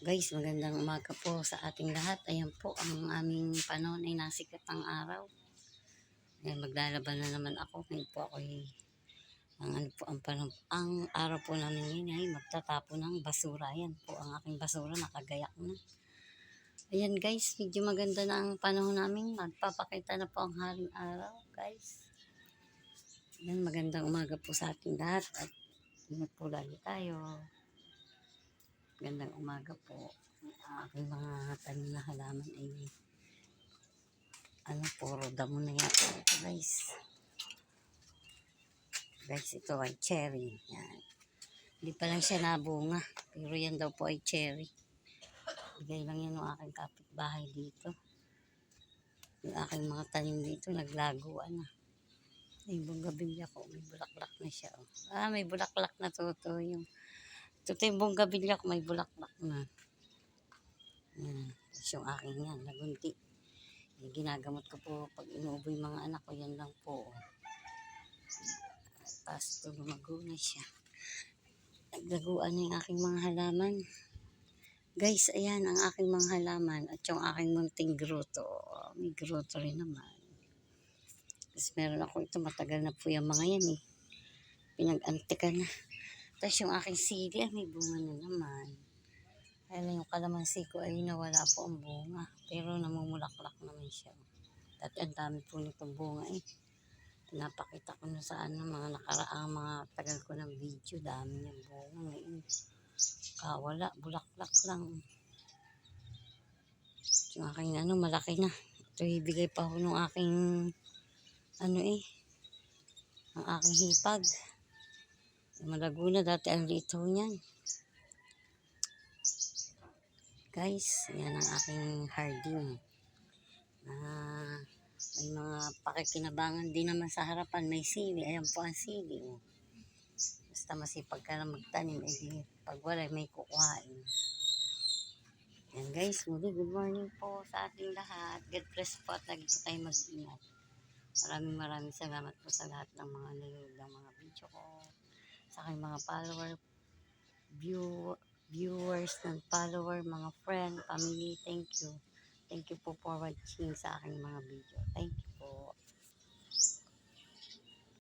Guys, magandang umaga po sa ating lahat. Ayan po, ang aming panahon ay nasikat ang araw. Ayan, maglalaban na naman ako. Ngayon po ako ay, ang ano po, ang, panahon, ang araw po namin ngayon ay magtatapo ng basura. Ayan po, ang aking basura nakagayak na. Ayan guys, medyo maganda na ang panahon namin. Magpapakita na po ang haring araw, guys. Ayan, magandang umaga po sa ating lahat. At ingat po lagi tayo. Gandang umaga po. Ang aking mga tanim na halaman ay ano, puro damo na yata ito guys. Guys, ito ay cherry. Yan. Hindi pa lang siya nabunga. Pero yan daw po ay cherry. Bigay lang yan ng aking kapitbahay dito. Yung aking mga tanim dito, naglaguan na. May bunggabilya ko, may bulaklak na siya. Oh. Ah, may bulaklak na to yung ito yung buong gabilya ko, may bulaklak na. Yan. Tapos yung aking yan, nagunti. Yung ginagamot ko po pag inuubo mga anak ko, yan lang po. Tapos ito lumago na siya. Naglaguan na yung aking mga halaman. Guys, ayan ang aking mga halaman at yung aking munting grotto. May grotto rin naman. Tapos meron ako ito, matagal na po yung mga yan eh. Pinag-antikan na. Tapos yung aking sili, ah, may bunga na naman. Lang yung kalamansi ko ay nawala po ang bunga. Pero namumulaklak naman siya. At ang dami po nitong bunga eh. Pinapakita ko na sa ano, mga nakaraang mga tagal ko ng video. Dami niyang bunga ngayon. Kawala, bulaklak lang. Yung aking ano, malaki na. Ito ibigay pa ho ng aking ano eh, ang aking hipag. Malago na dati ang lito niyan. Guys, yan ang aking harding. Ah, may mga pakikinabangan din naman sa harapan. May sili. Ayan po ang sili. Oh. Basta masipag ka na magtanim. Eh, pag wala, may kukuhain. Yan guys, muli good morning po sa ating lahat. God bless po at lagi po tayo mag-ingat. Maraming maraming salamat po sa lahat ng mga nanonood ng mga video ko sa aking mga follower, view, viewers and follower, mga friend, family, thank you. Thank you po for watching sa aking mga video. Thank you.